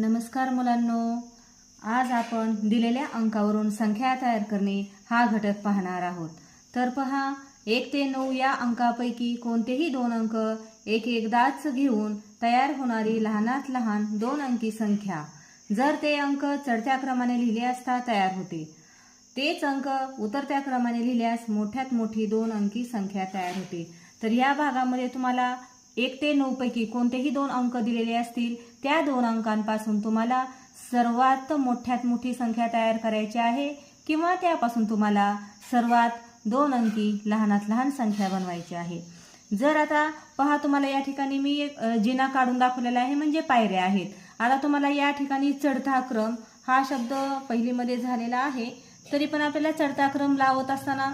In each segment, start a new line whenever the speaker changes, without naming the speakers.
नमस्कार मुलांनो. आज आपण दिलेल्या अंकावरून संख्या तयार करणे हा घटक पाहणार आहोत. तर पहा एक ते नऊ या अंकापैकी कोणतेही दोन अंक एक एकदाच घेऊन तयार होणारी लहानात लहान दोन अंकी संख्या. जर ते अंक चढत्या क्रमाने लिहिले असता तयार होते. तेच अंक उतरत्या क्रमाने लिहिल्यास मोठ्यात मोठी दोन अंकी संख्या तयार होते. तर या भागामध्ये तुम्हाला एक ते नऊ पैकी कोणतेही दोन अंक दिलेले असतील त्या दोन अंकांपासून तुम्हाला सर्वात मोठ्यात मोठी संख्या तयार करायची आहे किंवा त्यापासून तुम्हाला सर्वात दोन अंकी लहानात लहान संख्या बनवायची आहे. जर आता पहा तुम्हाला या ठिकाणी मी एक जिना काढून दाखवलेला आहे म्हणजे पायऱ्या आहेत. आता तुम्हाला या ठिकाणी चढता क्रम हा शब्द पहिलीमध्ये झालेला आहे. तरी पण आपल्याला चढता क्रम लावत असताना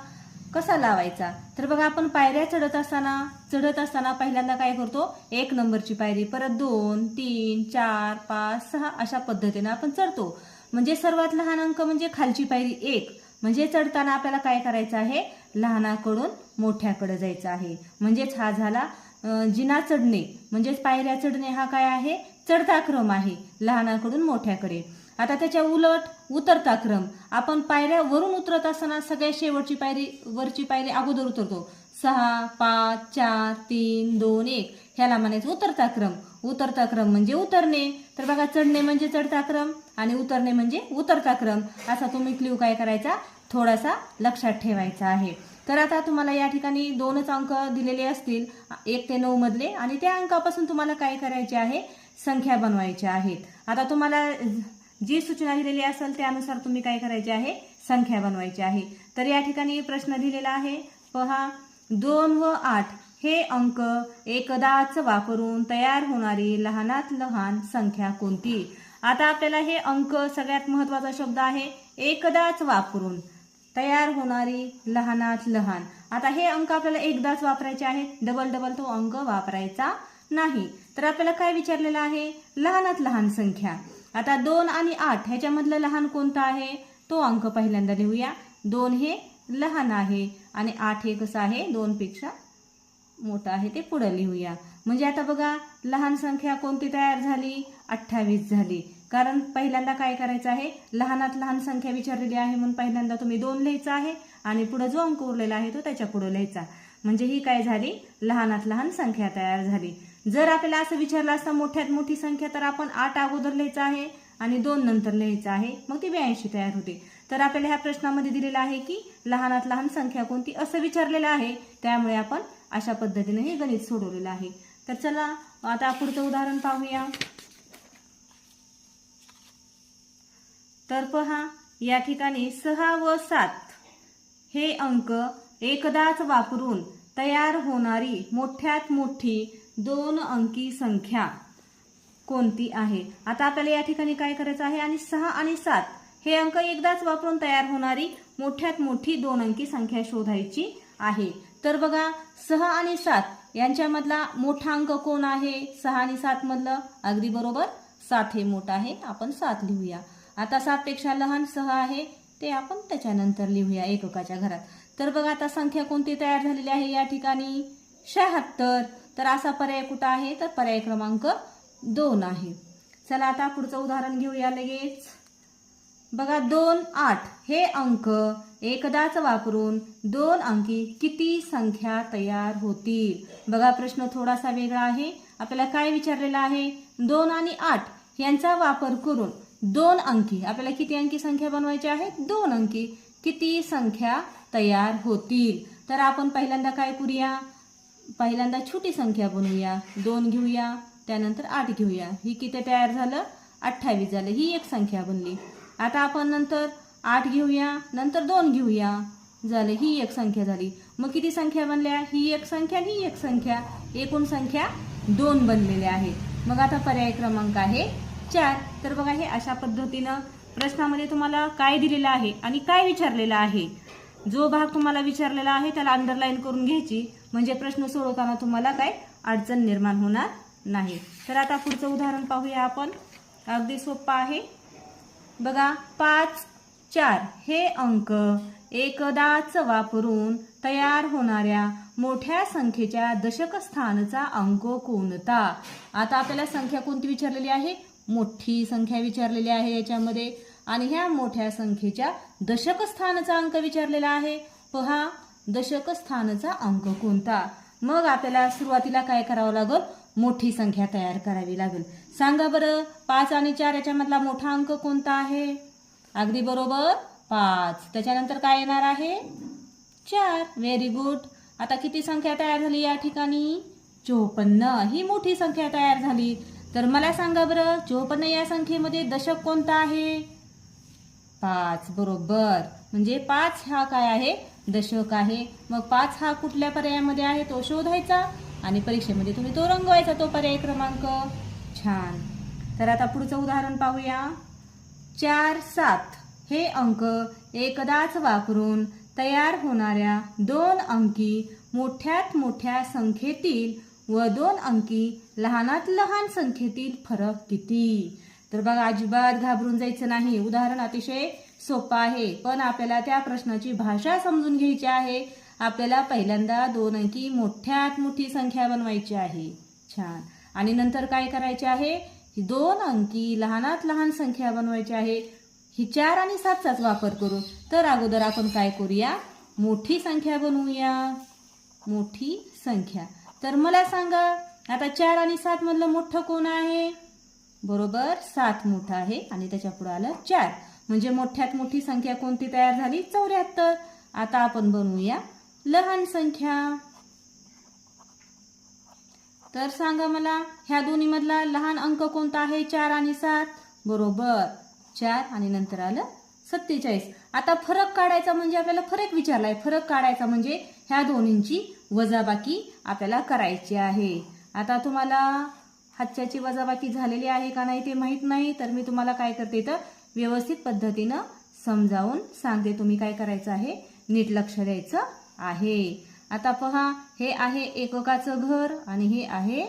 कसा लावायचा? तर बघा आपण पायऱ्या चढत असताना चढत असताना पहिल्यांदा काय करतो? एक नंबरची पायरी परत दोन तीन चार पाच सहा अशा पद्धतीनं आपण चढतो. म्हणजे सर्वात लहान अंक म्हणजे खालची पायरी एक. म्हणजे चढताना आपल्याला काय करायचं आहे? लहानाकडून मोठ्याकडे जायचं आहे. म्हणजेच हा झाला जिना चढणे. म्हणजेच पायऱ्या चढणे हा काय आहे? चढता क्रम आहे. लहानाकडून मोठ्याकडे. आता त्याच्या उलट उतरता क्रम. आपण पायऱ्या वरून उतरत असताना सगळ्यात शेवटची पायरी वरची पायरी अगोदर उतरतो. सहा पाच चार तीन दोन एक. ह्याला म्हणायचं उतरता क्रम. उतरता क्रम म्हणजे उतरणे. तर बघा चढणे म्हणजे चढता क्रम आणि उतरणे म्हणजे उतरता क्रम. असा तुम्ही क्ल्यू काय करायचा? थोडासा लक्षात ठेवायचा आहे. तर आता तुम्हाला या ठिकाणी दोनच अंक दिलेले असतील. एक ते नऊ मधले आणि त्या अंकापासून तुम्हाला काय करायचे आहे? संख्या बनवायच्या आहेत. आता तुम्हाला जी सूचना दिलेली असेल त्यानुसार तुम्ही काय करायचे आहे? संख्या बनवायची आहे. तर या ठिकाणी प्रश्न दिलेला आहे. पहा दोन व आठ हे अंक एकदाच वापरून तयार होणारी लहानात लहान संख्या कोणती? आता आपल्याला हे अंक सगळ्यात महत्त्वाचा शब्द आहे. एकदाच वापरून तयार होणारी लहानात लहान. आता हे अंक आपल्याला एकदाच वापरायचे आहेत. डबल डबल तो अंक वापरायचा नाही. तर आपल्याला काय विचारलेलं आहे? लहानात लहान संख्या. आता दोन आणि आठ ह्याच्यामधलं लहान कोणतं आहे? तो अंक पहिल्यांदा लिहूया. दोन हे लहान आहे आणि आठ हे कसं आहे? दोनपेक्षा मोठं आहे ते पुढं लिहूया. म्हणजे आता बघा लहान संख्या कोणती तयार झाली? अठ्ठावीस झाली. कारण पहिल्यांदा काय करायचं आहे? लहानात लहान संख्या विचारलेली आहे म्हणून पहिल्यांदा तुम्ही दोन लिहायचं आहे आणि पुढं जो अंक उरलेला आहे तो त्याच्या पुढं लिहायचा. म्हणजे ही काय झाली? लहानात लहान संख्या तयार झाली. जर आपल्याला असं विचारलं असता मोठ्यात मोठी संख्या तर आपण आठ अगोदर लिहायचं आहे आणि दोन नंतर लिहायचं आहे मग ती ब्याऐंशी तयार होते. तर आपल्याला ह्या प्रश्नामध्ये दिलेलं आहे की लहानात लहान संख्या कोणती? असं विचारलेलं आहे. त्यामुळे आपण अशा पद्धतीने हे गणित सोडवलेलं आहे. तर चला आता पुढचं उदाहरण पाहूया. तर पहा या ठिकाणी सहा व सात हे अंक एकदाच वापरून तयार होणारी मोठ्यात मोठी दोन अंकी संख्या कोणती आहे? आता आपल्याला या ठिकाणी काय करायचं आहे? आणि सहा आणि सात हे अंक एकदाच वापरून तयार होणारी मोठ्यात मोठी दोन अंकी संख्या शोधायची आहे. तर बघा सहा आणि सात यांच्यामधला मोठा अंक कोण आहे? सहा आणि सात मधलं अगदी बरोबर सात हे मोठं आहे. आपण सात लिहूया. आता सातपेक्षा लहान सहा आहे. ते आपण त्याच्यानंतर लिहूया एककाच्या घरात. तर बघा आता संख्या कोणती तयार झालेली आहे? या ठिकाणी शहात्तर. तर असा पर्याय कुठं आहे? तर पर्याय क्रमांक दोन आहे. चला आता पुढचं उदाहरण घेऊया लगेच. बघा दोन आठ. हे अंक एकदाच वापरून दोन अंकी किती संख्या तयार होतील? बघा प्रश्न थोडासा वेगळा आहे. आपल्याला काय विचारलेला आहे? दोन आणि आठ यांचा वापर करून दोन अंकी. आपल्याला किती अंकी संख्या बनवायची आहे? दोन अंकी. किती संख्या तयार होतील? तर आपण पहिल्यांदा काय करूया? पहिल्यांदा छोटी संख्या बनवूया. दोन घेऊया त्यानंतर आठ घेऊया. ही किती तयार झालं? अठ्ठावीस झालं. ही एक संख्या बनली. आता आपण नंतर आठ घेऊया नंतर दोन घेऊया. झालं. ही एक संख्या झाली. मग किती संख्या बनल्या? ही एक संख्या ही एक संख्या. एकूण संख्या दोन बनलेल्या आहेत. मग आता पर्याय क्रमांक आहे चार तर बघा हे अशा पद्धतीनं प्रश्नामध्ये तुम्हाला काय दिलेलं आहे आणि काय विचारलेलं आहे? जो भाग तुम्हाला विचारलेला आहे त्याला अंडरलाईन करून घ्यायची. म्हणजे प्रश्न सोडवताना तुम्हाला काय अडचण निर्माण होणार नाही. तर आता पुढचं उदाहरण पाहूया आपण. अगदी सोपं आहे. बघा पाच चार हे अंक एकदाच वापरून तयार होणाऱ्या मोठ्या संख्येच्या दशकस्थानचा अंक कोणता? आता आपल्याला संख्या कोणती विचारलेली आहे? मोठी संख्या विचारलेली आहे याच्यामध्ये. आणि ह्या मोठ्या संख्येच्या दशकस्थानचा अंक विचारलेला आहे. पहा दशकस्थानचा अंक कोणता? मग आपल्याला सुरुवातीला काय करावं लागेल? मोठी संख्या तयार करावी लागेल. सांगा बरं पाच आणि चार याच्यामधला मोठा अंक कोणता आहे? अगदी बरोबर पाच. त्याच्यानंतर काय येणार आहे? चार. व्हेरी गुड आता किती संख्या तयार झाली या ठिकाणी? चोपन्न. ही मोठी संख्या तयार झाली. तर मला सांगा बरं चोपन्न या संख्येमध्ये दशक कोणता आहे? पाच बरोबर. म्हणजे पाच हा काय आहे? दशक आहे. मग पाच हा कुठल्या पर्यायामध्ये आहे? तो शोधायचा. आणि परीक्षेमध्ये तुम्ही तो रंगवायचा तो पर्याय क्रमांक. छान. तर आता पुढचं उदाहरण पाहूया. चार सात हे अंक एकदाच वापरून तयार होणाऱ्या दोन अंकी मोठ्यात मोठ्या संख्येतील व दोन अंकी लहानात लहान संख्येतील फरक किती? तर बघा अजिबात घाबरून जायचं नाही. उदाहरण अतिशय सोपं आहे. पण आपल्याला त्या प्रश्नाची भाषा समजून घ्यायची आहे. आपल्याला पहिल्यांदा दोन अंकी मोठ्यात मोठी संख्या बनवायची आहे. छान. आणि नंतर काय करायचे आहे? ही दोन अंकी लहानात लहान संख्या बनवायची आहे. ही चार आणि सातचाच वापर करू तर अगोदर आपण काय करूया? मोठी संख्या बनवूया. मोठी संख्या. तर मला सांगा आता चार आणि सात मधलं मोठं कोण आहे? बरोबर सात मोठं आहे. आणि त्याच्या पुढे आलं चार. म्हणजे मोठ्यात मोठी संख्या कोणती तयार झाली? चौऱ्याहत्तर. आता आपण बनवूया लहान संख्या. तर सांगा मला ह्या दोन्ही मधला लहान अंक कोणता आहे? चार आणि सात. बरोबर. चार आणि नंतर आलं सत्तेचाळीस. आता फरक काढायचा म्हणजे आपल्याला फरक विचारलाय. फरक काढायचा म्हणजे ह्या दोन्हींची वजाबाकी आपल्याला करायची आहे. आता तुम्हाला हातच्याची वजाबाकी झालेली आहे का नाही ते माहीत नाही तर मी तुम्हाला काय करते तर व्यवस्थित पद्धतीनं समजावून सांगते तुम्ही काय करायचं आहे. नीट लक्ष द्यायचं आहे. आता पहा हे आहे एककाचं घर आणि हे आहे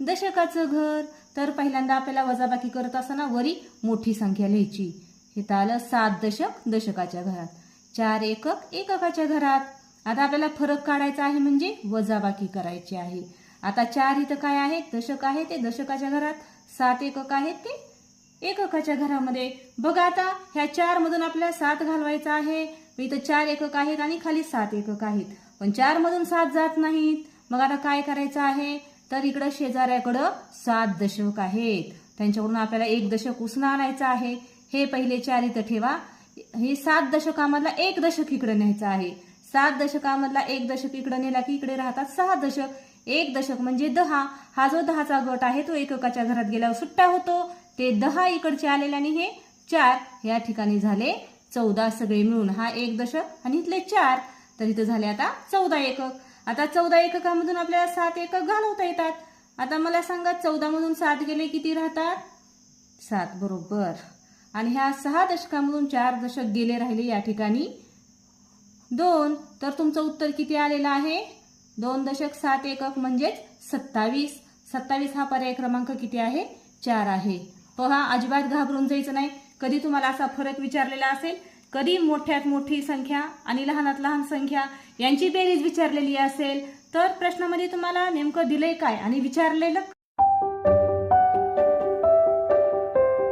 दशकाचं घर. तर पहिल्यांदा आपल्याला वजाबाकी करत असताना वरी मोठी संख्या लिहायची. हे आलं सात दशक दशकाच्या घरात. चार एकक एककाच्या घरात. आता आपल्याला फरक काढायचा आहे म्हणजे वजाबाकी करायची आहे. आता चार इथं काय आहे दशक आहे ते? दशकाच्या घरात सात एकक आहेत ते? एककाच्या घरामध्ये. बघा आता ह्या चार मधून आपल्याला सात घालवायचा आहे. इथं चार एकक आहेत आणि खाली सात एकक आहेत. पण चार मधून सात जात नाहीत. मग आता काय करायचं आहे? तर इकडं शेजाऱ्याकडं सात दशक आहेत. त्यांच्याकडून आपल्याला एक दशक उसणं आणायचं आहे. हे पहिले चार इथं ठेवा. हे सात दशकामधला एक दशक इकडे न्यायचं आहे. सात दशकामधला एक दशक इकडे नेला की इकडे राहतात सहा दशक. एक दशक म्हणजे दहा. हा जो दहाचा गट आहे तो एककाच्या घरात गेल्यावर सुट्टा होतो. ते दहा इकडचे आलेले आणि हे चार. या ठिकाणी झाले चौदा सगळे मिळून. हा एक दशक आणि इथले चार. तर इथं झाले आता चौदा एकक. आता चौदा एककामधून आपल्याला सात एकक घालवता येतात. आता मला सांगा चौदामधून सात गेले किती राहतात? सात बरोबर. आणि ह्या सहा दशकामधून चार दशक गेले राहिले या ठिकाणी. दोन. तर तुमचं उत्तर किती आलेलं आहे? दोन दशक सात एकक म्हणजेच सत्तावीस. सत्तावीस हा पर्याय क्रमांक किती आहे? चार आहे. पहा अजिबात घाबरून जायचं नाही. कधी तुम्हाला असा फरक विचारलेला असेल? कधी मोठ्यात मोठी संख्या आणि लहानात लहान संख्या यांची बेरीज विचारलेली असेल? तर प्रश्नामध्ये तुम्हाला नेमकं दिलंय काय आणि विचारलेलं